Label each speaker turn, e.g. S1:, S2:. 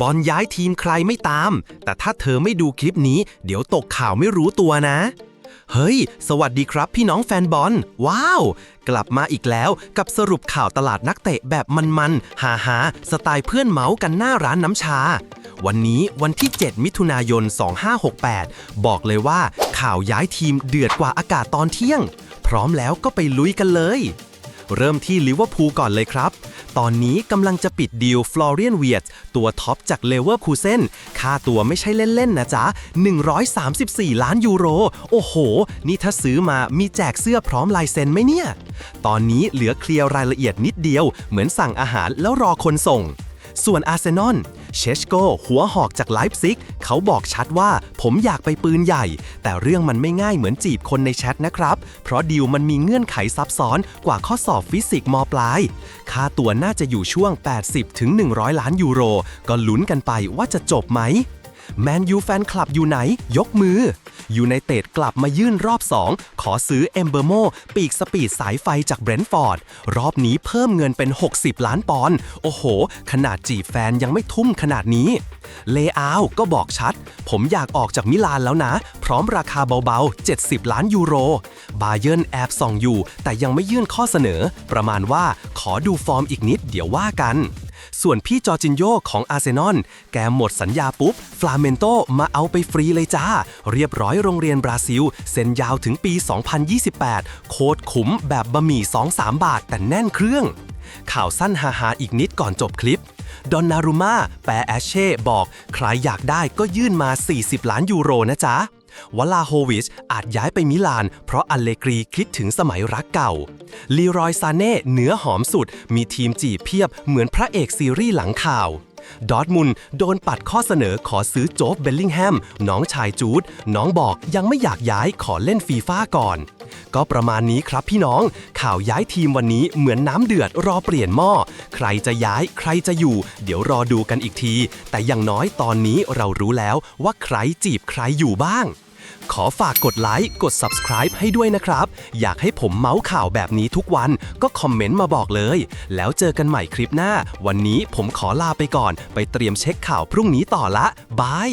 S1: บอลย้ายทีมใครไม่ตาม แต่ถ้าเธอไม่ดูคลิปนี้ เดี๋ยวตกข่าวไม่รู้ตัวนะ เฮ้ย สวัสดีครับพี่น้องแฟนบอล ว้าว กลับมาอีกแล้วกับสรุปข่าวตลาดนักเตะแบบมันๆหาหาสไตล์เพื่อนเมาส์กันหน้าร้านน้ำชา วันนี้วันที่ 7 มิถุนายน 2568 บอกเลยว่าข่าวย้ายทีมเดือดกว่าอากาศตอนเที่ยง พร้อมแล้วก็ไปลุยกันเลยเริ่มที่ลิเวอร์พูลก่อนเลยครับ ตอนนี้กำลังจะปิดดีลฟลอเรียนเวียตตัวท็อปจากเลเวอร์คูเซนค่าตัวไม่ใช่เล่น ๆ นะจ๊ะ 134 ล้านยูโร โอ้โห นี่ถ้าซื้อมามีแจกเสื้อพร้อมลายเซ็นไหมเนี่ย ตอนนี้เหลือเคลียร์รายละเอียดนิดเดียว เหมือนสั่งอาหารแล้วรอคนส่ง ส่วนอาร์เซนอลเชชโกหัวหอกจากไลฟ์ซิกเขาบอกชัดว่าผมอยากไปปืนใหญ่ แต่เรื่องมันไม่ง่ายเหมือนจีบคนในแชทนะครับ เพราะดีลมันมีเงื่อนไขซับซ้อนกว่าข้อสอบฟิสิกส์มปลาย ค่าตัวน่าจะอยู่ช่วง 80ถึง100 ล้านยูโร ก็ลุ้นกันไปว่าจะจบไหม แมนยูแฟนคลับอยู่ไหน ยกมือ ยูไนเต็ดกลับมายื่นรอบ 2 ขอซื้อเอมเบอร์โมปีกสปีดสายไฟจากเบรนท์ฟอร์ด รอบนี้เพิ่มเงินเป็น 60 ล้านปอนด์ โอ้โห ขนาดจีบแฟนยังไม่ทุ่มขนาดนี้ เลอาวก็บอกชัด ผมอยากออกจากมิลานแล้วนะ พร้อมราคาเบาๆ 70 ล้านยูโร บาเยิร์นแอบส่องอยู่ แต่ยังไม่ยื่นข้อเสนอ ประมาณว่าขอดูฟอร์มอีกนิดเดี๋ยวว่ากัน ส่วนพี่จอจินโยของอาร์เซนอล แกหมดสัญญาปุ๊บ ฟลาเมนโตมาเอาไปฟรีเลยจ้า เรียบร้อยโรงเรียนบราซิล เซ็นยาวถึงปี 2028 โคตรขุมแบบบะหมี่ 2-3 บาทแต่แน่นเครื่อง ข่าวสั้นฮาๆอีกนิดก่อนจบคลิปดอนนารุมาแปรแอชเช่บอก ใครอยากได้ก็ยื่นมา 40 ล้านยูโรนะจ๊ะ วลาโฮวิชอาจย้ายไปมิลาน เพราะอัลเลกรีคิดถึงสมัยรักเก่า ลีรอยซาเน่เนื้อหอมสุด มีทีมจีบเพียบเหมือนพระเอกซีรีส์หลังข่าว ดอร์ทมุนโดนปัดข้อเสนอขอซื้อโจ๊บเบลลิงแฮม น้องชายจูด น้องบอกยังไม่อยากย้ายขอเล่นฟีฟ่าก่อน ก็ประมาณนี้ครับพี่น้อง ข่าวย้ายทีมวันนี้เหมือนน้ำเดือดรอเปลี่ยนหม้อ ใครจะย้ายใครจะอยู่ เดี๋ยวรอดูกันอีกที แต่อย่างน้อยตอนนี้เรารู้แล้วว่าใครจีบใครอยู่บ้าง ขอฝากกดไลค์ กด subscribe ให้ด้วยนะครับ อยากให้ผมเมาส์ข่าวแบบนี้ทุกวัน ก็คอมเมนต์มาบอกเลย แล้วเจอกันใหม่คลิปหน้า วันนี้ผมขอลาไปก่อน ไปเตรียมเช็คข่าวพรุ่งนี้ต่อละ บาย